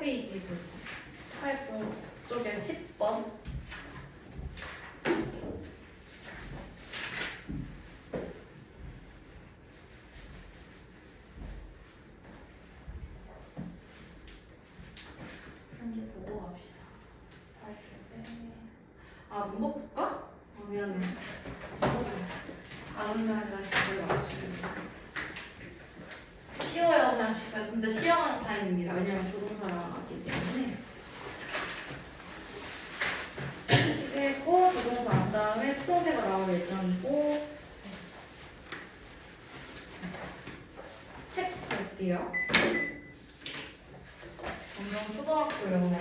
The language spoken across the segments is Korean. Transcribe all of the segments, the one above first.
18페이지 그 18번 쪽에 10번. 한개 보고 갑시다. 18쪽에 아 문법 볼까? 아 미안해 보자 다른 날이라 집에 와가지고 사실 진짜 쉬어하는 타임입니다. 왜냐면 조동사랑 왔기 때문에. 시계고 조동사 한 다음에 수동태가 나올 예정이고. 책 볼게요. 점점 초등학교 영어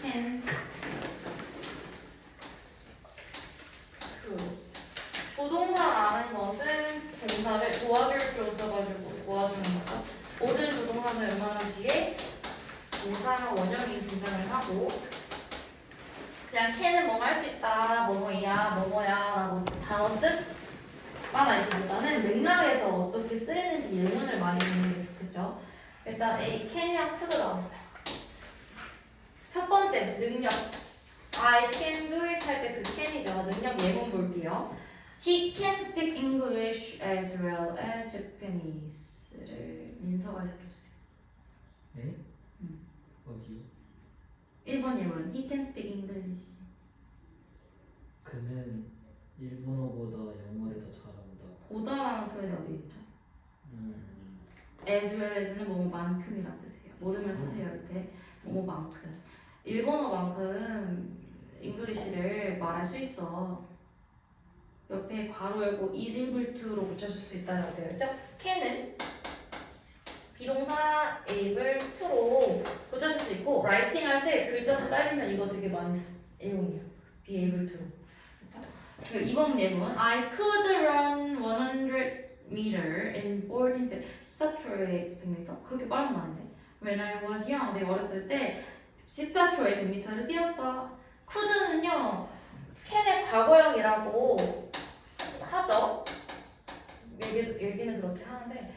펜 그, 조동사라는 동사를 도와줄 필요 써가지고 도와주는 거죠. 모든 조동사는 웬만하면 뒤에 동사 원형이 등장을 하고 그냥 can은 뭐할 수 있다, 뭐뭐이야, 뭐뭐야 라고 단어 뜻만 알기보다는 맥락에서 어떻게 쓰이는지 예문을 많이 보는 게 좋겠죠. 일단 A, can이랑 could 나왔어요. 첫 번째, 능력. I can do it 할 때그 can이죠. 능력 예문 볼게요. He can speak English as well as Japanese를 민서가 해석해주세요. 네? 음. 어디? 1번 예문 He can speak English. 그는 일본어보다 영어를 더 잘한다. 보다라는 표현이 어디 있죠? 음. as well as는 뭐뭐만큼이란 뜻이에요. 모르면 쓰세요 이때 뭐뭐만큼. 일본어만큼 잉글리시를 말할 수 있어. 옆에 괄호 열고 is able to로 붙여줄 수 있다라고 되어 있죠? can은 비동사 able to로 붙여줄 수 있고 writing 할때 글자 수 딸리면 이거 되게 많이 쓰- 이용해요. be able to. 그리고 이번 예문 I could run 100 meter in 14 seconds 14초에 100m? 그렇게 빠른 거 아닌데 When I was young 내가 어렸을 때 14초에 100m를 뛰었어 could는요 캔의 과거형이라고 하죠 얘기, 얘기는 그렇게 하는데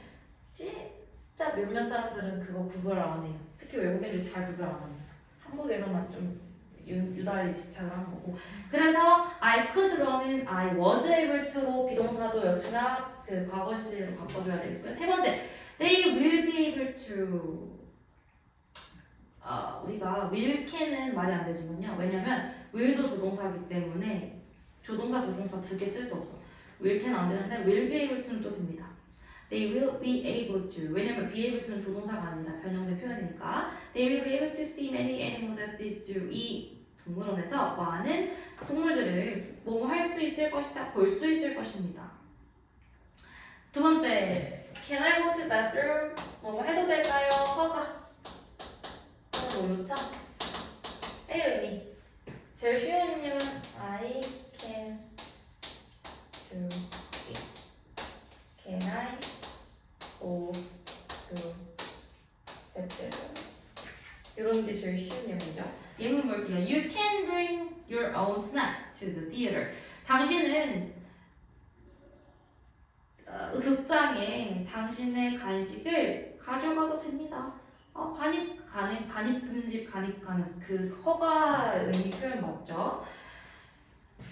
진짜 몇몇 사람들은 그거 구별 안 해요 특히 외국인들이 잘 구별 안 합니다 한국에서만 좀 유, 유달리 집착을 하는 거고 그래서 I could run은 I was able to로 비동사도 역시나 그 과거 시제로 바꿔줘야 되고요. 세 번째, they will be able to. 아, 우리가 will can은 말이 안 되지만요. 왜냐면 will도 조동사이기 때문에 조동사 조동사 두 개 쓸 수 없어. will can 안 되는데 will be able to는 또 됩니다. They will be able to. 왜냐면 be able to는 조동사가 아니라 변형된 표현이니까. They will be able to see many animals at this zoo. 이 동물원에서 많은 동물들을 뭐할수 있을 것이다, 볼 수 있을 것입니다. 두 번째, Can I go to bathroom? 뭐 해도 될까요? 허가. 뭐였죠? 의 의미. 제일 쉬운 이유는 I can do it. Can I the bathroom? 이런 게 제일 쉬운 예문이죠. 예문 볼게요. You can bring your own snacks to the theater. 당신은 어, 극장에 당신의 간식을 가져가도 됩니다. 어, 반입 가능, 반입 금지, 반입 가능 그 허가 의미 표현 맞죠?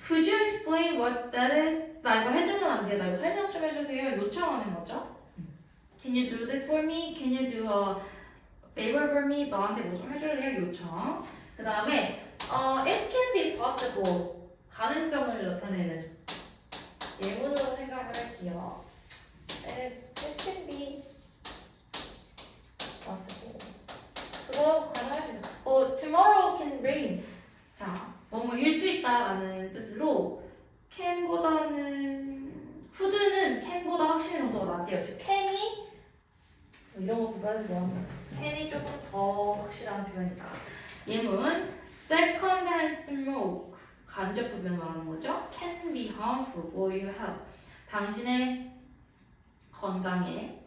Could you explain what that is? 나 이거 해주면 안 돼. 나 이거 설명 좀 해주세요. 요청하는 거죠? Can you do this for me? Can you do a favor for me? 너한테 뭐 좀 해줄래요? 요청. 그 다음에 어, it can be possible 가능성을 나타내는 예문으로 생각을 할게요. It, it can be possible. 그거 가능할 수 있어. 어, tomorrow can rain. 자, 뭐뭐 일 수 있다라는 뜻으로 can보다는 could는 can보다 확실히 정도가 낫대요. 즉뭐 구별하지 뭐합니다. can이 조금 더 확실한 표현이다. 예문 second hand smoke 간접 흡연 말하는 거죠. can be harmful for your health. 당신의 건강에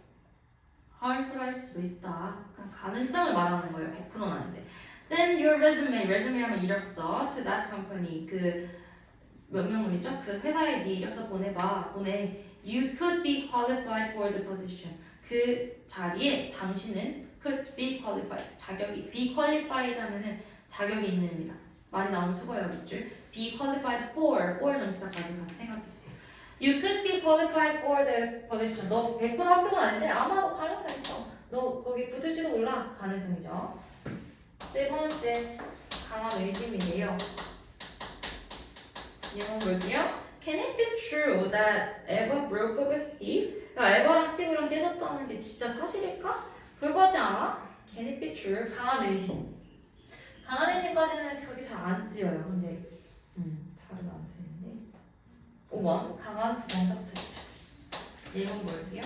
harmful 할 수도 있다. 가능성을 말하는 거예요. 100%는 아닌데. Send your resume. resume 하면 이력서 to that company. 그 명령문이죠. 그 회사에 네 이력서 보내봐. 보내. You could be qualified for the position. 그 자리에 당신은 could be qualified. 자격이 be qualified 하면은 자격이 있는입니다. 많이 나오는 수거예요, 밑줄. be qualified for for 전치사까지 같이 생각해 주세요. You could be qualified for the position. 너 100% 합격은 아닌데 아마도 가능성 있어. 너 거기 붙을지도 몰라. 가능성이죠. 네 번째 강한 의심이에요. 이건 볼게요. Can it be true that Eva broke up with Steve? 그러니까 에바랑 스티브랑 깨졌다는 게 진짜 사실일까? 그럴 거지 않아? Can it be true? 강한 의심. 강한 의심까지는 그렇게 잘 안 쓰여요. 근데 음, 잘은 안 쓰이는데. 5번 강한 부정적 측정. 예문 볼게요.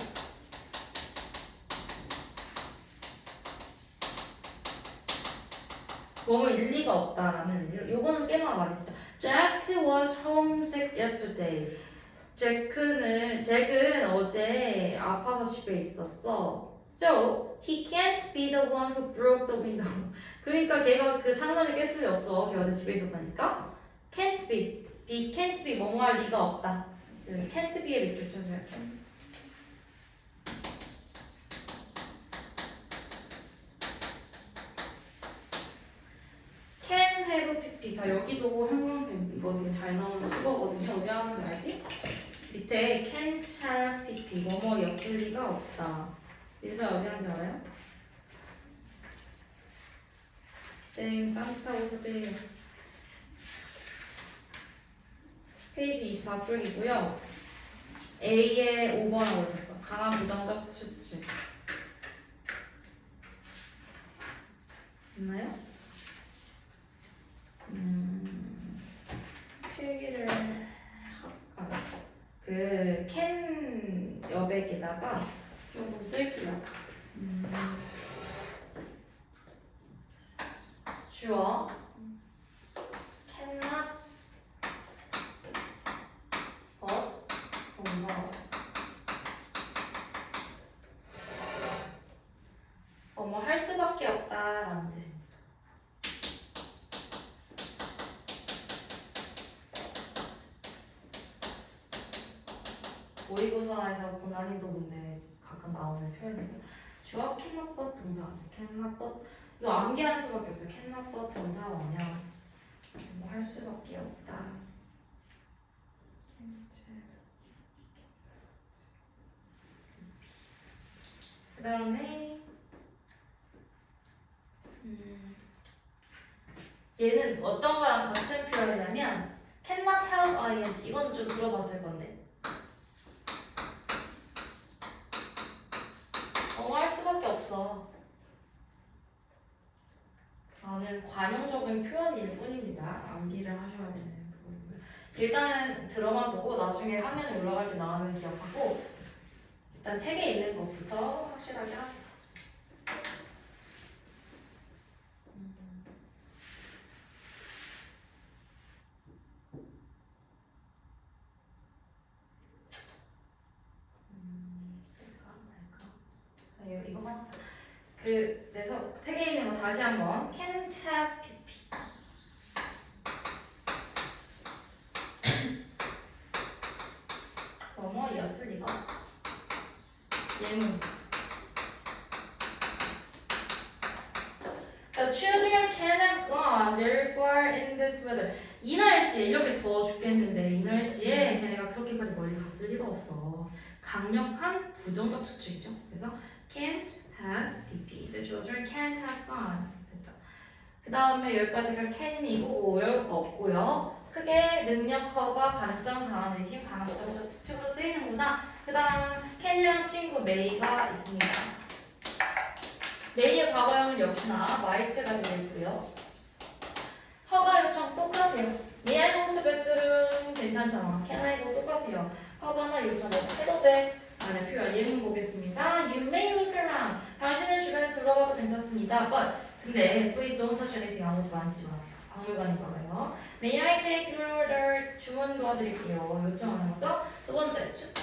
뭐뭐 일리가 없다라는 의미로 요거는 꽤나 많이 쓰죠. Jack was homesick yesterday. 제크는 잭은 어제 아파서 집에 있었어. So he can't be the one who broke the window. 그러니까 걔가 그 창문을 깼을 리 없어. 걔 어제 집에 있었다니까. Can't be, be can't be 뭐뭐 할 리가 없다. 그 can't be의 밑줄 쳐줘요. can't. can have pp. 자 여기도 형광펜 이거 되게 잘 나오는 수거거든요. 어디 하는지 알지? 밑에 can't have pp. 뭐뭐였을 리가 없다. 민서 어디 하는지 알아요? 땡, 깜찍하고 땡. 페이지 24쪽이고요. A에 5번 하고 있었어. 강한 부정적 추측. 있나요? 음, 필기를 할까? 그캔 여백에다가 조금 쓸게요. 음, 주어 cannot but 동사 어머 할 수밖에 없다라는 뜻입니다. 모의고사에서 고 난이도 문제 가끔 나오는 표현이에요. 주어 cannot but 동사 cannot but 이거 암기하는 수밖에 없어요. cannot but 동사 원형 뭐 할 수밖에 없다. 그 다음에 음, 얘는 어떤 거랑 같은 표현이냐면 cannot help ing 이건 좀 들어봤을 건데 어, 할 수밖에 없어. 라는 관용적인 표현일 뿐입니다. 암기를 하셔야 되는 부분이고요. 일단은 들어만 보고 나중에 화면에 올라갈 때 나오면 기억하고 일단 책에 있는 것부터 확실하게 하세요. 음. 음, 쓸까 말까? 아, 이거 이거만 하자. 그 그래서 책에 있는 거 다시 한번 캔차 피피. 뭐뭐였으니까 예문. The children can have gone very far in this weather. 이 날씨에 이렇게 더워 죽겠는데 이 날씨에 걔네가 그렇게까지 멀리 갔을 리가 없어. 강력한 부정적 추측이죠. 그래서 can't have pp. The children can't have gone. 됐죠. 그 다음에 여기까지가 can이고 어려울 거 없고요. 크게 능력허가 가능성 의심 강한 부정적 추측으로 쓰이는구나. 그 다음 can이랑 친구 may가 있습니다. may의 과거형은 역시나 might가 되겠고요. 허가 요청 똑같아요. May I go to bedroom 괜찮잖아. Can I go 똑같아요. 허가나 요청 해도 돼. 안에 표현 예문 보겠습니다. You may look around. 당신은 주변에 둘러봐도 괜찮습니다. But 근데 please don't touch anything. 아무것도 만지지 마세요. 박물관인가 봐요. May I take your order? 주문 도와드릴게요. 요청하는 거죠. 두 번째 추측.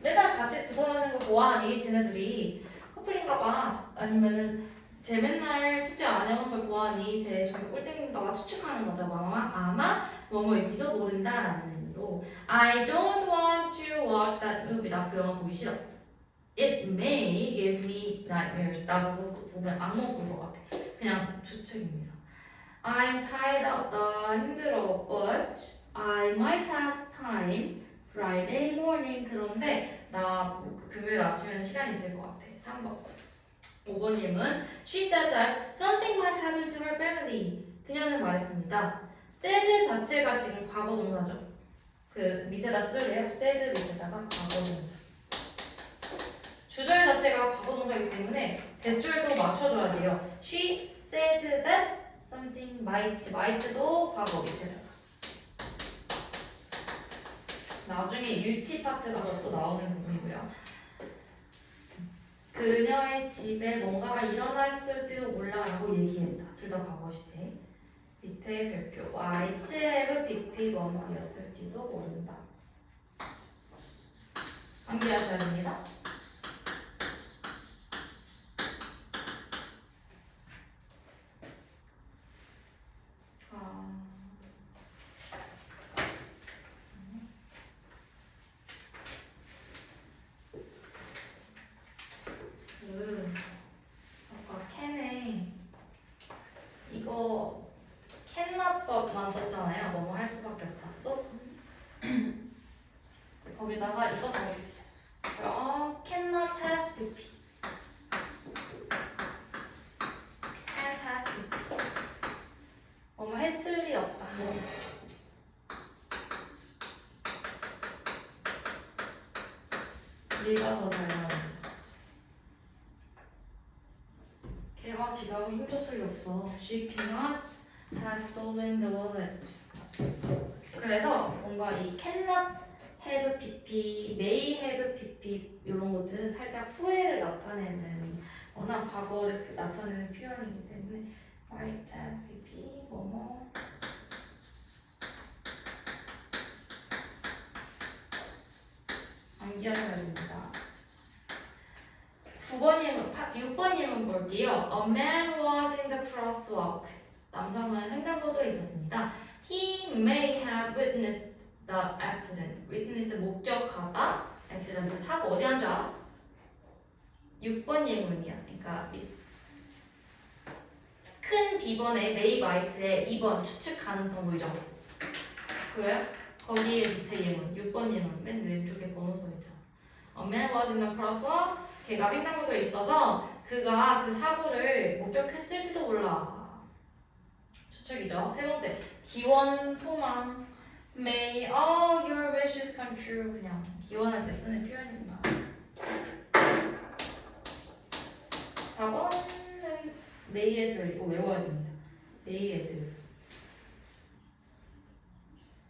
맨날 같이 구성하는 거 보아하니 쟤네들이 커플인가 봐. 아니면은 쟤 맨날 숙제 안 해오는 걸 보아하니 쟤 저기 꼴등인가 봐 추측하는 거죠. 아마 아마 뭐뭐일지도 모른다라는 의미로 I don't want to watch that movie. 나 그 영화 보기 싫어. It may give me nightmares. 나 그거 보면 악몽 꿀것 같아. 그냥 추측입니다. I'm tired of the 힘들어, but I might have time Friday morning. 그런데 나 금요일 아침에는 시간 있을 것 같아. 3번. 5번님은 She said that something might happen to her family. 그녀는 말했습니다. Said 자체가 지금 과거 동사죠. 그 밑에다 쓸래요? said 밑에다가 과거 동사. 주절 자체가 과거 동사이기 때문에 대절도 맞춰줘야 돼요. She said that something might, might도 과거 밑에다가. 나중에 일치 파트가 또 나오는 부분이고요. 그녀의 집에 뭔가가 일어났을지도 몰라라고 얘기했다. 둘 다 과거 시제. 밑에 별표 might have BP 뭐뭐였을지도 모른다. 암기하셔야 됩니다. 아. 그 아까 캔에 이거 캔낫법만 썼잖아요. 뭐뭐 할 수밖에 없다. 썼어. 거기다가 이거 적어주세요. 그럼 cannot have BP. can't have BP. 뭐뭐 했을 리 없다. 읽어서 설명합니다. 걔가 지갑을 훔쳤을 리 없어. She cannot have stolen the wallet. 그래서 뭔가 이 cannot have pp, may have pp 이런 것들은 살짝 후회를 나타내는 워낙 과거를 나타내는 표현이기 때문에 might have pp 뭐뭐 암기하셔야 됩니다. 9번님은, 6번님은 볼게요. A man was in the crosswalk. 남성은 횡단보도에 있었습니다. He may have witnessed the accident. witness 목격하다. accident 사고 어디 한줄 알아? 6번 예문이야. 그러니까 이- 큰 B번에 may might에 2번 추측 가능성 보이죠? 보여요? 거기에 밑에 예문 6번 예문 맨 왼쪽에 번호 써 있잖아. A man was in the crosswalk. 걔가 횡단보도에 있어서 그가 그 사고를 목격했을지도 몰라. 추측이죠. 세 번째, 기원, 소망. May all your wishes come true. 그냥 기원할 때 쓰는 표현입니다. 4번은 may as well. 이거 외워야 됩니다. may as well.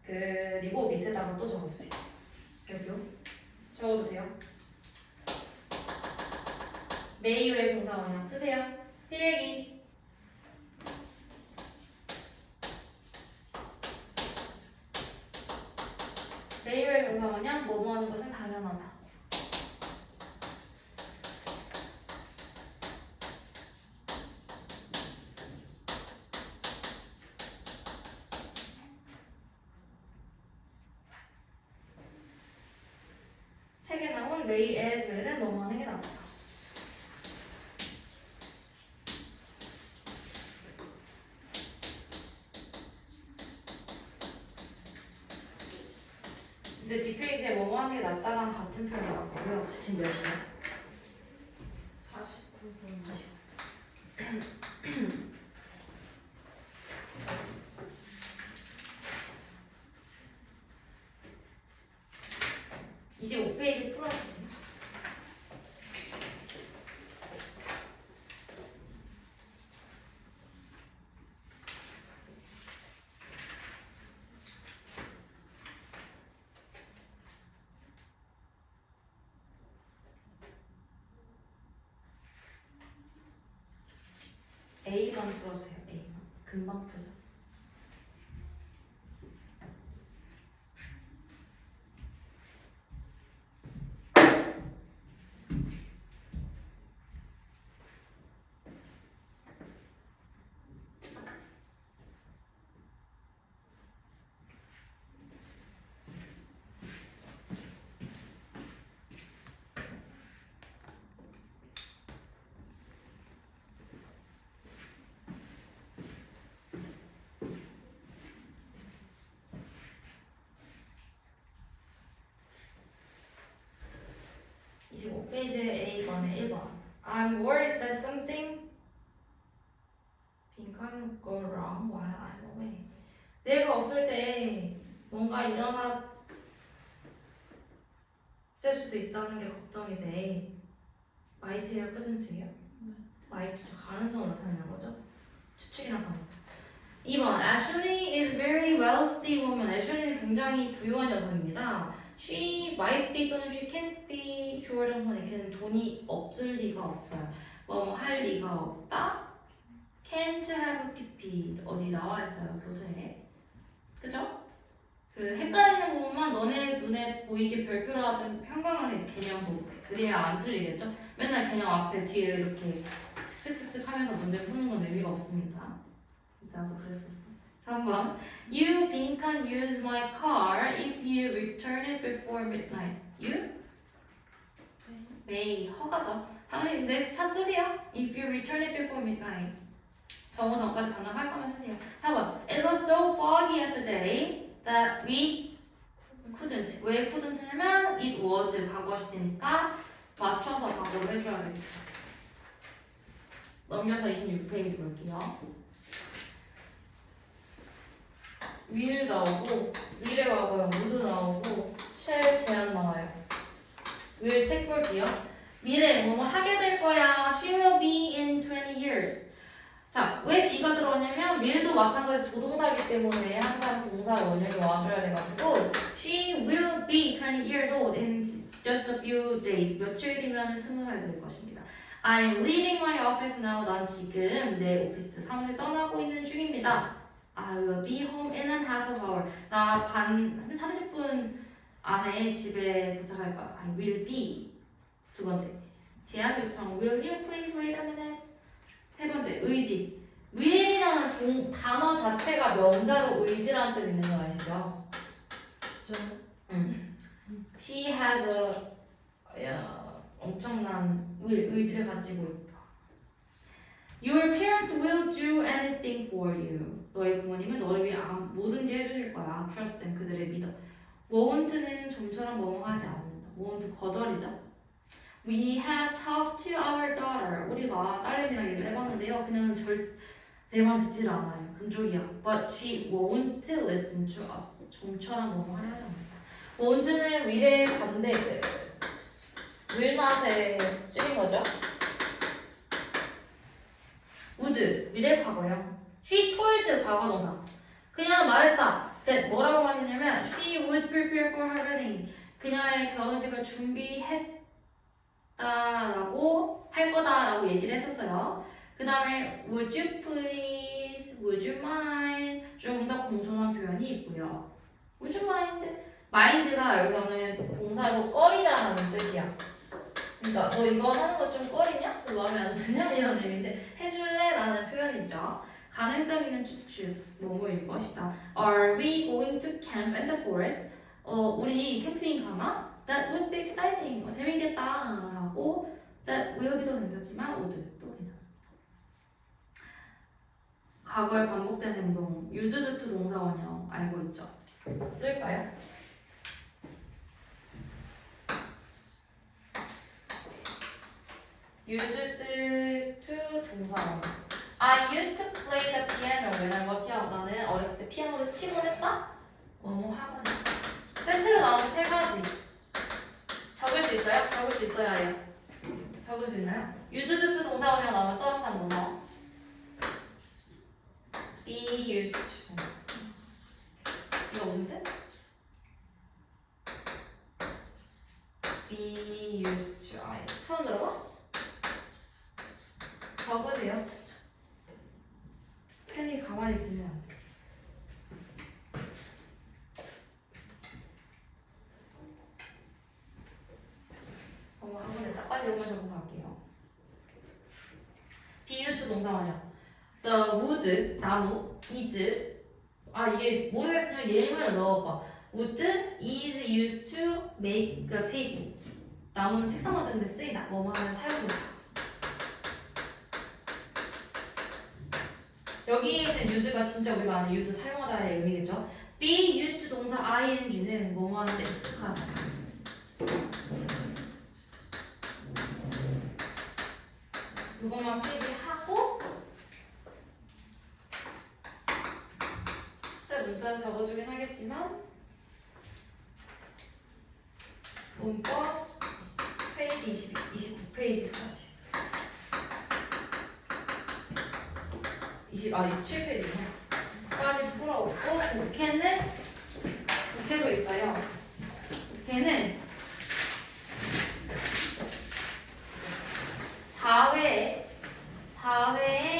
그리고 밑에다가 또 적어주세요. 별표 적어주세요. 외 동사 원형 쓰세요. 필기. 매일 명사원형 뭐뭐 하는 것은 당연하다. 책에 나온 may as well은 뭐뭐 하는 게 낫다. 이제 뒷페이지에 뭐뭐 하는 게 낫다랑 같은 표현이 왔고요. 지금 몇 시야? 49분 49분. 이제 5페이지 풀어주세요. A번 풀어주세요. A번. 금방 풀죠. 5페이지 A번에 1번. I'm worried that something can go wrong while I'm away. 내가 없을 때 뭔가 일어나 쓸 수도 있다는 게 걱정이 돼. 마이트야 couldn't요? 마이트 저 가능성으로 사는 거죠? 추측이나 가능성. 2번 Ashley is very wealthy woman. 애슐리는 굉장히 부유한 여성입니다. She might be 또는 she can't be honey. 걔는 돈이 없을 리가 없어요. 뭐할 리가 없다. Can't have PP 어디 나와 있어요 교재에. 그죠? 그 헷갈리는 부분만 너네 눈에 보이게 별표로 하든 형광하게 개념 보고 그래야 안 틀리겠죠? 맨날 개념 앞에 뒤에 이렇게 슥슥슥슥 하면서 문제 푸는 건 의미가 없습니다. 나도 그랬었어. 3번 You can use my car if you return it before midnight. You may 허가죠. 당연히 내차 쓰세요. If you return it before midnight. 정오 전까지 반납할 거면 쓰세요. 4번 It was so foggy yesterday that we couldn't. 왜 couldn't냐면 it was 과거 시제니까 맞춰서 과거를 해줘야 되겠죠. 넘겨서 26페이지 볼게요. Will 나오고 미래 과거형 나오고 shall 제한 나와요. will 책 볼게요. 미래 뭐뭐 하게 될 거야. She will be in 20 years. 자, 왜 be가 들어왔냐면 will도 마찬가지 조동사이기 때문에 항상 동사 원형이 와줘야 돼가지고 she will be 20 years old in just a few days. 며칠 뒤면 스무 살 될 것입니다. I'm leaving my office now. 난 지금 내 오피스 사무실 떠나고 있는 중입니다. I will be home in a half an hour. 나 반 30분 안에 집에 도착할 거야. I will be. 두 번째. 제한 요청. Will you please wait a minute? 세 번째. 의지. will이라는 동- 단어 자체가 명사로 의지라는 뜻 있는 거 아시죠? 좀 She has a 야, 엄청난 will, 의지를 가지고 있다. Your parents will do anything for you. 너의 부모님은 너를 위해 뭐든지 해주실 거야. Trust them. 그들을 믿어. won't는 좀처럼 뭐뭐하지 않는다. won't 거절이죠. We have talked to our daughter. 우리가 딸내미랑 얘기를 해봤는데요. 그녀는 절내말 듣질 않아요. 금쪽이야. But she won't listen to us. 좀처럼 뭐뭐 하려 하지 않는다. won't는 will의 반대. will not의 줄인 거죠. would 미래 과거요. She told 과거동사. 그냥 말했다. that 뭐라고 말했냐면 she would prepare for her wedding. 그녀의 결혼식을 준비했다라고 할 거다라고 얘기를 했었어요. 그 다음에 would you please, would you mind 조금 더 공손한 표현이 있고요. would you mind? mind가 여기서는 동사로 꺼리다라는 뜻이야. 그러니까 너 이거 하는 거 좀 꺼리냐? 너 마음에 안 드냐? 이런 의미인데 해줄래? 라는 표현이죠. 가능성 있는 추측, 뭐뭐일 것이다. Are we going to camp in the forest? 어, 우리 캠핑 가나? That would be exciting. 어, 재밌겠다. 라고 That will be도 괜찮지만 would 또 괜찮습니다. 과거에 반복된 행동, used to 동사 원형 알고 있죠? 쓸까요? used to 동사 원. I used to play the piano when I was young. 나는 어렸을 때 피아노를 치곤 했다. 뭐뭐 하거나. 센트로 나오는 세 가지. 적을 수 있어요? 적을 수 있어야 해요. 적을 수 있나요? used to 동사원이 나오면 또 항상 뭐뭐? be used to. 이거 무슨 뜻? be used to. 아, 처음 들어봐? 적으세요. 펜이 가만히 있으면 안 돼. 어머 한 번에 딱 빨리 오면 적고 갈게요. 비유스 동사원형. The wood 나무 is 아 이게 모르겠으면 예문을 넣어봐. Wood is used to make the table. 나무는 책상 만드는 데 쓰이다. 뭐뭐 하면 사용된다. 여기에 있는 use가 진짜 우리가 아는 use 사용하다의 의미겠죠. be used 동사 ing는 뭐뭐 하는 데 익숙하다. 개념만 필기하고 숫자 문자를 적어주긴 하겠지만 문법 페이지 20, 29페이지까지. 20, 아 27페이지까지 풀어오고 국회는 국회도 있어요. 국회는 4회에 4회에